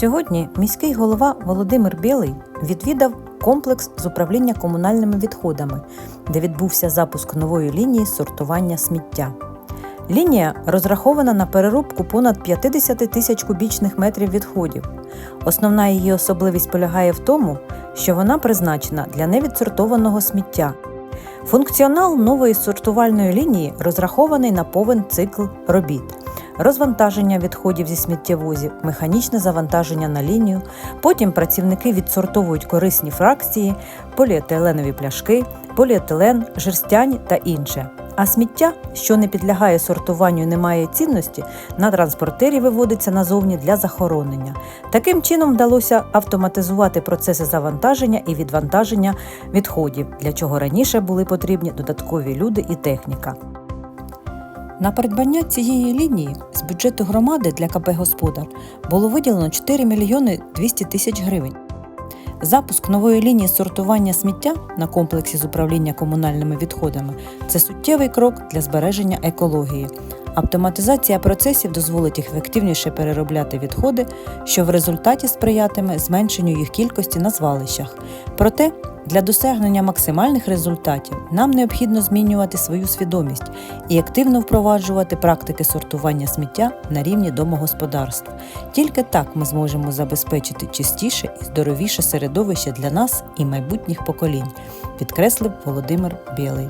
Сьогодні міський голова Володимир Білий відвідав комплекс з управління комунальними відходами, де відбувся запуск нової лінії сортування сміття. Лінія розрахована на переробку понад 50 тисяч кубічних метрів відходів. Основна її особливість полягає в тому, що вона призначена для невідсортованого сміття. Функціонал нової сортувальної лінії розрахований на повен цикл робіт. Розвантаження відходів зі сміттєвозів, механічне завантаження на лінію. Потім працівники відсортовують корисні фракції, поліетиленові пляшки, поліетилен, жерстяні та інше. А сміття, що не підлягає сортуванню і не має цінності, на транспортері виводиться назовні для захоронення. Таким чином вдалося автоматизувати процеси завантаження і відвантаження відходів, для чого раніше були потрібні додаткові люди і техніка. На придбання цієї лінії з бюджету громади для КП Господар було виділено 4 мільйони 200 тисяч гривень. Запуск нової лінії сортування сміття на комплексі з управління комунальними відходами це суттєвий крок для збереження екології. Автоматизація процесів дозволить ефективніше переробляти відходи, що в результаті сприятиме зменшенню їх кількості на звалищах. Проте для досягнення максимальних результатів нам необхідно змінювати свою свідомість і активно впроваджувати практики сортування сміття на рівні домогосподарств. Тільки так ми зможемо забезпечити чистіше і здоровіше середовище для нас і майбутніх поколінь, підкреслив Володимир Білий.